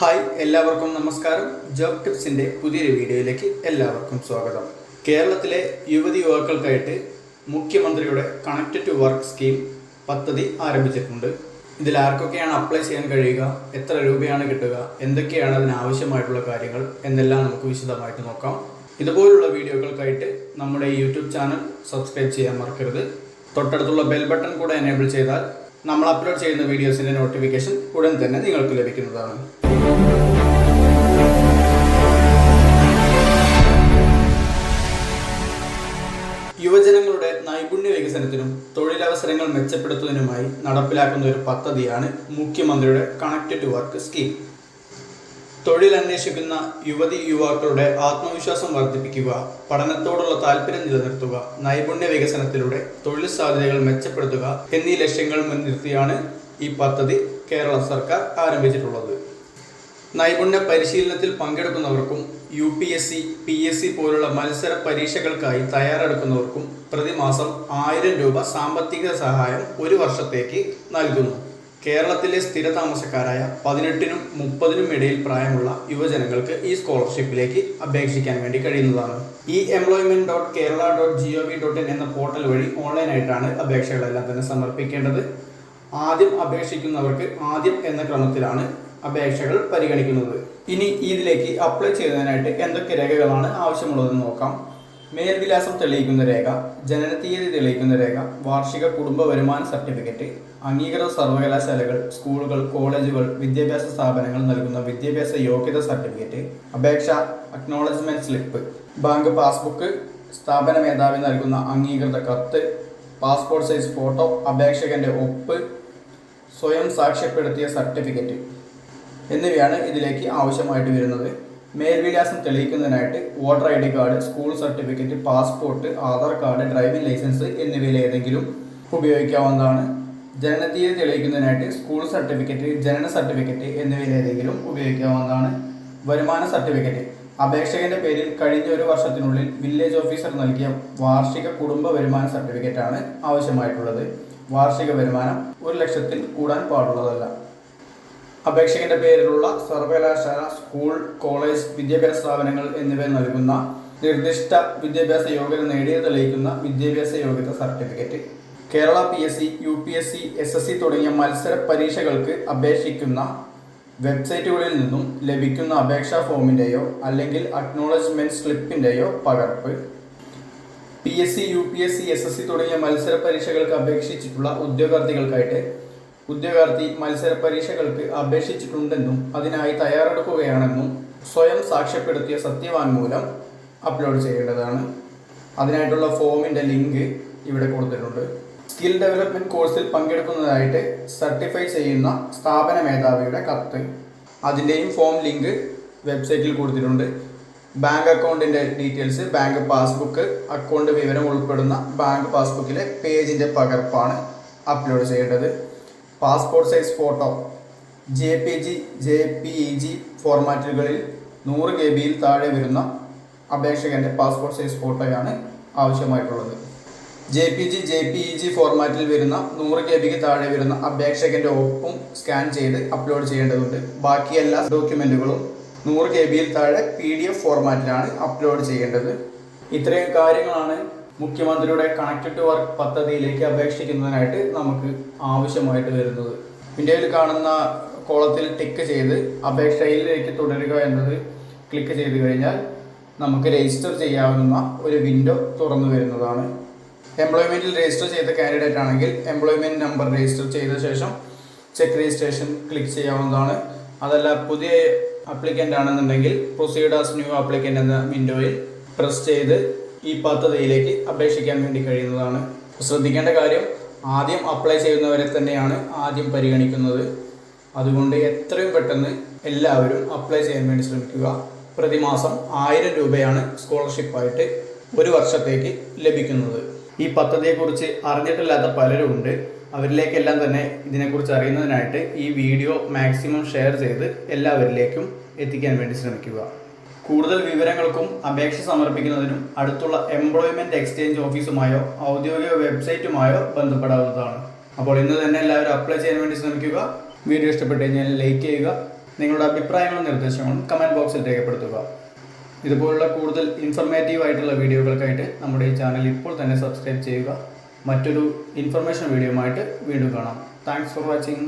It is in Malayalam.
ഹായ് എല്ലാവർക്കും നമസ്കാരം. ജോബ് ടിപ്സിന്റെ പുതിയൊരു വീഡിയോയിലേക്ക് എല്ലാവർക്കും സ്വാഗതം. കേരളത്തിലെ യുവതി യുവാക്കൾക്കായിട്ട് മുഖ്യമന്ത്രിയുടെ കണക്ട് ടു വർക്ക് സ്കീം പദ്ധതി ആരംഭിച്ചിട്ടുണ്ട്. ഇതിൽ ആർക്കൊക്കെയാണ് അപ്ലൈ ചെയ്യാൻ കഴിയുക എത്ര രൂപയാണ് കിട്ടുക എന്തൊക്കെയാണ് അതിന് ആവശ്യമായിട്ടുള്ള കാര്യങ്ങൾ എന്നെല്ലാം നമുക്ക് വിശദമായിട്ട് നോക്കാം. ഇതുപോലുള്ള വീഡിയോകൾക്കായിട്ട് നമ്മുടെ യൂട്യൂബ് ചാനൽ സബ്സ്ക്രൈബ് ചെയ്യാൻ മറക്കരുത്. തൊട്ടടുത്തുള്ള ബെൽ ബട്ടൺ കൂടെ എനേബിൾ ചെയ്താൽ നമ്മൾ അപ്ലോഡ് ചെയ്യുന്ന വീഡിയോസിന്റെ നോട്ടിഫിക്കേഷൻ ഉടൻ തന്നെ നിങ്ങൾക്ക് ലഭിക്കുന്നതാണ്. യുവജനങ്ങളുടെ നൈപുണ്യ വികസനത്തിനും തൊഴിലവസരങ്ങൾ മെച്ചപ്പെടുത്തുന്നതിനുമായി നടപ്പിലാക്കുന്ന ഒരു പദ്ധതിയാണ് മുഖ്യമന്ത്രിയുടെ കണക്റ്റഡ് വർക്ക് സ്കീം തൊഴിൽ അന്വേഷിക്കുന്ന യുവതി യുവാക്കളുടെ ആത്മവിശ്വാസം വർദ്ധിപ്പിക്കുക പഠനത്തോടുള്ള താല്പര്യം നിലനിർത്തുക നൈപുണ്യ വികസനത്തിലൂടെ തൊഴിൽ സാധ്യതകൾ മെച്ചപ്പെടുത്തുക എന്നീ ലക്ഷ്യങ്ങൾ മുൻനിർത്തിയാണ് ഈ പദ്ധതി കേരള സർക്കാർ ആരംഭിച്ചിട്ടുള്ളത്. നൈപുണ്യ പരിശീലനത്തിൽ പങ്കെടുക്കുന്നവർക്കും U P S C P S C പോലുള്ള മത്സര പരീക്ഷകൾക്കായി തയ്യാറെടുക്കുന്നവർക്കും പ്രതിമാസം ആയിരം രൂപ സാമ്പത്തിക സഹായം ഒരു വർഷത്തേക്ക് നൽകുന്നു. കേരളത്തിലെ സ്ഥിര താമസക്കാരായ പതിനെട്ടിനും മുപ്പതിനും ഇടയിൽ പ്രായമുള്ള യുവജനങ്ങൾക്ക് ഈ സ്കോളർഷിപ്പിലേക്ക് അപേക്ഷിക്കാൻ വേണ്ടി കഴിയുന്നതാണ്. ഈ employment dot Kerala dot G O V dot in എന്ന പോർട്ടൽ വഴി ഓൺലൈനായിട്ടാണ് അപേക്ഷകളെല്ലാം തന്നെ സമർപ്പിക്കേണ്ടത്. ആദ്യം അപേക്ഷിക്കുന്നവർക്ക് ആദ്യം എന്ന ക്രമത്തിലാണ് അപേക്ഷകൾ പരിഗണിക്കുന്നത്. ഇനി ഇതിലേക്ക് അപ്ലൈ ചെയ്യുന്നതിനായിട്ട് എന്തൊക്കെ രേഖകളാണ് ആവശ്യമുള്ളതെന്ന് നോക്കാം. മേൽവിലാസം തെളിയിക്കുന്ന രേഖ ജനനത്തീയതി തെളിയിക്കുന്ന രേഖ വാർഷിക കുടുംബ വരുമാന സർട്ടിഫിക്കറ്റ് അംഗീകൃത സർവകലാശാലകൾ സ്കൂളുകൾ കോളേജുകൾ വിദ്യാഭ്യാസ സ്ഥാപനങ്ങൾ നൽകുന്ന വിദ്യാഭ്യാസ യോഗ്യത സർട്ടിഫിക്കറ്റ് അപേക്ഷ അക്നോളജ്മെന്റ് സ്ലിപ്പ് ബാങ്ക് പാസ്ബുക്ക് സ്ഥാപന മേധാവി നൽകുന്ന അംഗീകൃത കത്ത് പാസ്പോർട്ട് സൈസ് ഫോട്ടോ അപേക്ഷകന്റെ ഒപ്പ് സ്വയം സാക്ഷ്യപ്പെടുത്തിയ സർട്ടിഫിക്കറ്റ്. എന്നിവയാണ് ഇതിലേക്ക് ആവശ്യമായിട്ട് വരുന്നത്. മേൽവിലാസം തെളിയിക്കുന്നതിനായിട്ട് voter I D card school certificate passport Aadhaar card driving licence എന്നിവയിൽ ഏതെങ്കിലും ഉപയോഗിക്കാവുന്നതാണ്. ജനനത്തീയതി തെളിയിക്കുന്നതിനായിട്ട് സ്കൂൾ സർട്ടിഫിക്കറ്റ് ജനന സർട്ടിഫിക്കറ്റ് എന്നിവയിൽ ഏതെങ്കിലും ഉപയോഗിക്കാവുന്നതാണ്. വരുമാന സർട്ടിഫിക്കറ്റ്. അപേക്ഷകന്റെ പേരിൽ കഴിഞ്ഞ ഒരു വർഷത്തിനുള്ളിൽ വില്ലേജ് ഓഫീസർ നൽകിയ വാർഷിക കുടുംബ വരുമാന സർട്ടിഫിക്കറ്റ് ആണ് ആവശ്യമായിട്ടുള്ളത്. വാർഷിക വരുമാനം ഒരു ലക്ഷത്തിൽ കൂടാൻ പാടുള്ളതല്ല. അപേക്ഷകന്റെ പേരിലുള്ള സർവകലാശാല സ്കൂൾ കോളേജ് വിദ്യാഭ്യാസ സ്ഥാപനങ്ങൾ എന്നിവ നൽകുന്ന നിർദ്ദിഷ്ട വിദ്യാഭ്യാസ യോഗ്യത നേടിയത് തെളിയിക്കുന്ന വിദ്യാഭ്യാസ യോഗ്യത certificate. Kerala P S C U P S C S S C തുടങ്ങിയ മത്സര പരീക്ഷകൾക്ക് അപേക്ഷിക്കുന്ന വെബ്സൈറ്റുകളിൽ നിന്നും ലഭിക്കുന്ന അപേക്ഷാ ഫോമിന്റെയോ അല്ലെങ്കിൽ അക്നോളജ്മെന്റ് സ്ലിപ്പിന്റെയോ പകർപ്പ്. P S C U P S C S S C തുടങ്ങിയ മത്സര പരീക്ഷകൾക്ക് അപേക്ഷിച്ചിട്ടുള്ള ഉദ്യോഗാർത്ഥികൾക്കായിട്ട് ഉദ്യോഗാർത്ഥി മത്സര പരീക്ഷകൾക്ക് അപേക്ഷിച്ചിട്ടുണ്ടെന്നും അതിനായി തയ്യാറെടുക്കുകയാണെന്നും സ്വയം സാക്ഷ്യപ്പെടുത്തിയ സത്യവാങ്മൂലം അപ്ലോഡ് ചെയ്യേണ്ടതാണ്. അതിനായിട്ടുള്ള ഫോമിന്റെ ലിങ്ക് ഇവിടെ കൊടുത്തിട്ടുണ്ട്. സ്കിൽ ഡെവലപ്മെന്റ് കോഴ്സിൽ പങ്കെടുക്കുന്നതായിട്ട് സർട്ടിഫൈ ചെയ്യുന്ന സ്ഥാപന മേധാവിയുടെ കത്ത്. അതിന്റെയും ഫോം ലിങ്ക് വെബ്സൈറ്റിൽ കൊടുത്തിട്ടുണ്ട്. ബാങ്ക് അക്കൗണ്ടിന്റെ ഡീറ്റെയിൽസ് ബാങ്ക് പാസ്ബുക്ക് അക്കൗണ്ട് വിവരം ഉൾപ്പെടുന്ന ബാങ്ക് പാസ്ബുക്കിലെ പേജിന്റെ പകർപ്പാണ് അപ്ലോഡ് ചെയ്യേണ്ടത്. Passport size photo. J P G J P E G ഫോർമാറ്റുകളിൽ നൂറ് കെ ബിയിൽ താഴെ വരുന്ന അപേക്ഷകന്റെ പാസ്പോർട്ട് സൈസ് ഫോട്ടോയാണ് ആവശ്യമായിട്ടുള്ളത്. J P G J P E G ഫോർമാറ്റിൽ വരുന്ന നൂറ് കെ ബിക്ക് താഴെ വരുന്ന അപേക്ഷകന്റെ ഒപ്പും സ്കാൻ ചെയ്ത് അപ്ലോഡ് ചെയ്യേണ്ടതുണ്ട്. ബാക്കി എല്ലാ ഡോക്യുമെന്റുകളും നൂറ് കെ ബിയിൽ താഴെ പി ഡി എഫ് ഫോർമാറ്റിലാണ് അപ്ലോഡ് ചെയ്യേണ്ടത്. ഇത്രയും കാര്യങ്ങളാണ് മുഖ്യമന്ത്രിയുടെ കണക്റ്റഡ് വർക്ക് പദ്ധതിയിലേക്ക് അപേക്ഷിക്കുന്നതിനായിട്ട് നമുക്ക് ആവശ്യമായിട്ട് വരുന്നത്. ഇന്ത്യയിൽ കാണുന്ന കോളത്തിൽ ടിക്ക് ചെയ്ത് അപേക്ഷയിലേക്ക് തുടരുക എന്നത് ക്ലിക്ക് ചെയ്ത് കഴിഞ്ഞാൽ നമുക്ക് രജിസ്റ്റർ ചെയ്യാവുന്ന ഒരു വിൻഡോ തുറന്നു വരുന്നതാണ്. എംപ്ലോയ്മെന്റിൽ രജിസ്റ്റർ ചെയ്ത കാൻഡിഡേറ്റ് ആണെങ്കിൽ എംപ്ലോയ്മെന്റ് നമ്പർ രജിസ്റ്റർ ചെയ്ത ശേഷം ചെക്ക് രജിസ്ട്രേഷൻ ക്ലിക്ക് ചെയ്യാവുന്നതാണ്. അതല്ല പുതിയ അപ്ലിക്കന്റ് ആണെന്നുണ്ടെങ്കിൽ പ്രൊസീഡ് ന്യൂ അപ്ലിക്കന്റ് എന്ന വിൻഡോയിൽ പ്രസ് ചെയ്ത് ഈ പദ്ധതിയിലേക്ക് അപേക്ഷിക്കാൻ വേണ്ടി കഴിയുന്നതാണ്. ശ്രദ്ധിക്കേണ്ട കാര്യം ആദ്യം അപ്ലൈ ചെയ്യുന്നവരെ തന്നെയാണ് ആദ്യം പരിഗണിക്കുന്നത്. അതുകൊണ്ട് എത്രയും പെട്ടെന്ന് എല്ലാവരും അപ്ലൈ ചെയ്യാൻ വേണ്ടി ശ്രമിക്കുക. പ്രതിമാസം ആയിരം രൂപയാണ് സ്കോളർഷിപ്പായിട്ട് ഒരു വർഷത്തേക്ക് ലഭിക്കുന്നത്. ഈ പദ്ധതിയെക്കുറിച്ച് അറിഞ്ഞിട്ടില്ലാത്ത പലരും ഉണ്ട്. അവരിലേക്കെല്ലാം തന്നെ ഇതിനെക്കുറിച്ച് അറിയുന്നതിനായിട്ട് ഈ വീഡിയോ മാക്സിമം ഷെയർ ചെയ്ത് എല്ലാവരിലേക്കും എത്തിക്കാൻ വേണ്ടി ശ്രമിക്കുക. കൂടുതൽ വിവരങ്ങൾക്കും അപേക്ഷ സമർപ്പിക്കുന്നതിനും അടുത്തുള്ള എംപ്ലോയ്മെന്റ് എക്സ്ചേഞ്ച് ഓഫീസുമായോ ഔദ്യോഗിക വെബ്സൈറ്റുമായോ ബന്ധപ്പെടാവുന്നതാണ്. അപ്പോൾ ഇന്ന് തന്നെ എല്ലാവരും അപ്ലൈ ചെയ്യാൻ വേണ്ടി ശ്രമിക്കുക. വീഡിയോ ഇഷ്ടപ്പെട്ട് കഴിഞ്ഞാൽ ലൈക്ക് ചെയ്യുക. നിങ്ങളുടെ അഭിപ്രായങ്ങളും നിർദ്ദേശങ്ങളും കമന്റ് ബോക്സിൽ രേഖപ്പെടുത്തുക. ഇതുപോലുള്ള കൂടുതൽ ഇൻഫർമേറ്റീവ് ആയിട്ടുള്ള വീഡിയോകൾക്കായിട്ട് നമ്മുടെ ഈ ചാനൽ ഇപ്പോൾ തന്നെ സബ്സ്ക്രൈബ് ചെയ്യുക. മറ്റൊരു ഇൻഫർമേഷൻ വീഡിയോ ആയിട്ട് വീണ്ടും കാണാം. Thanks for watching